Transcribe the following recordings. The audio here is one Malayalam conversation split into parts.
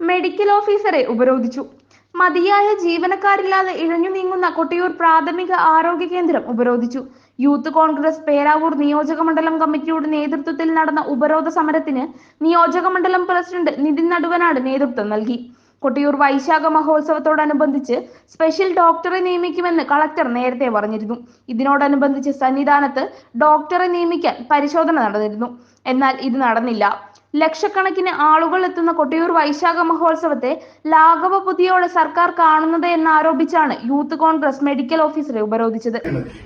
മെഡിക്കൽ ഓഫീസറെ ഉപരോധിച്ചു. മതിയായ ജീവനക്കാരില്ലാതെ ഇഴഞ്ഞു നീങ്ങുന്ന കൊട്ടിയൂർ പ്രാഥമിക ആരോഗ്യ കേന്ദ്രം ഉപരോധിച്ചു. യൂത്ത് കോൺഗ്രസ് പേരാവൂർ നിയോജക മണ്ഡലം കമ്മിറ്റിയുടെ നേതൃത്വത്തിൽ നടന്ന ഉപരോധ സമരത്തിന് നിയോജക മണ്ഡലം പ്രസിഡന്റ് നിതിൻ നടുവനാട് നേതൃത്വം നൽകി. കൊട്ടിയൂർ വൈശാഖ മഹോത്സവത്തോടനുബന്ധിച്ച് സ്പെഷ്യൽ ഡോക്ടറെ നിയമിക്കുമെന്ന് കളക്ടർ നേരത്തെ പറഞ്ഞിരുന്നു. ഇതിനോടനുബന്ധിച്ച് സന്നിധാനത്ത് ഡോക്ടറെ നിയമിക്കാൻ പരിശോധന നടന്നിരുന്നു. എന്നാൽ ഇത് നടന്നില്ല. ലക്ഷക്കണക്കിന് ആളുകൾ എത്തുന്ന കൊട്ടിയൂർ വൈശാഖ മഹോത്സവത്തെ ലാഘവ പുതിയോടെ സർക്കാർ കാണുന്നത് എന്നാരോപിച്ചാണ് യൂത്ത് കോൺഗ്രസ് മെഡിക്കൽ ഓഫീസറെ ഉപരോധിച്ചത്.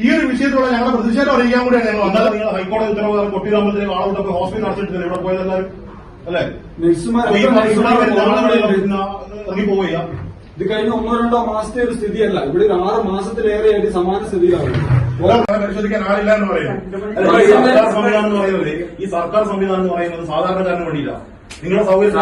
ഈ ഒരു വിഷയത്തിലുള്ള ഞങ്ങളുടെ പ്രതിഷേധം അറിയിക്കാൻ കൂടിയാണ് ഞങ്ങൾ വന്നത്. നിങ്ങൾ ഹൈക്കോടതി ഉത്തരവ് കൊട്ടിരാമത്തിലേക്ക് ആളുകളൊക്കെ ഹോസ്പിറ്റൽ നടത്തിയിട്ടില്ല ഇവിടെ പോയതെല്ലാവരും അല്ലേ? നഴ്സുമാർ ഇറങ്ങി പോവുക ഇത് കഴിഞ്ഞ ഒന്നോ രണ്ടോ മാസത്തെ ഒരു സ്ഥിതിയല്ല. ഇവിടെ ഒരു ആറ് മാസത്തിലേറെയായിട്ട് സമാന സ്ഥിതിയാണ് ഒരാളെ പരിശോധിക്കാൻ ആളില്ല എന്ന് പറയുന്നു. അല്ല, സംവിധാനം എന്ന് പറയുന്നത് ഈ സർക്കാർ സംവിധാനം എന്ന് പറയുന്നത് സാധാരണക്കാരന് വേണ്ടിയില്ല. സൗകര്യം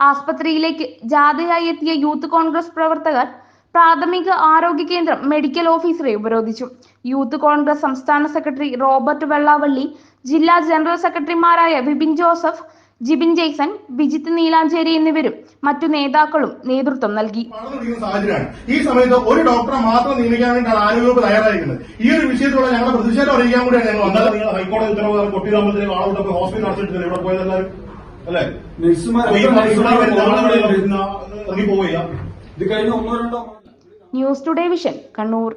ആസ്പത്രിയിലേക്ക് ജാഥയായി എത്തിയ യൂത്ത് കോൺഗ്രസ് പ്രവർത്തകർ പ്രാഥമിക ആരോഗ്യ കേന്ദ്രം മെഡിക്കൽ ഓഫീസറെ ഉപരോധിച്ചു. യൂത്ത് കോൺഗ്രസ് സംസ്ഥാന സെക്രട്ടറി റോബർട്ട് വെള്ളാവള്ളി ജില്ലാ ജനറൽ സെക്രട്ടറിമാരായ വിപിൻ ജോസഫ് ജിബിൻ ജെയ്സൺ വിജിത്ത് നീലാഞ്ചേരി എന്നിവരും മറ്റു നേതാക്കളും നേതൃത്വം നൽകി. ഈ സമയത്ത് ഒരു ഡോക്ടറെ മാത്രം നിയമിക്കാൻ വേണ്ടിയാണ് ആരോഗ്യവകുപ്പ് തയ്യാറായിരിക്കുന്നത്. ഈ ഒരു വിഷയത്തിലുള്ള ഞങ്ങളുടെ പ്രതിഷേധം അറിയിക്കാൻ കൂടിയാണ് ഞങ്ങൾ വന്നത്. നിങ്ങൾ ഹൈക്കോടതി ഉത്തരവ് കൊട്ടിരാമത്തിലേക്ക് ആളുകളൊക്കെ ഹോസ്പിറ്റൽ അടച്ചിട്ടില്ല ഇവിടെ പോയതെല്ലാവരും അല്ലേ? നഴ്സുമാർ എത്ര നഴ്സുമാർ ഇറങ്ങി പോവുക ഇത് കഴിഞ്ഞ ഒന്നോ രണ്ടോ ന്യൂസ് ടുഡേ വിഷൻ കണ്ണൂർ.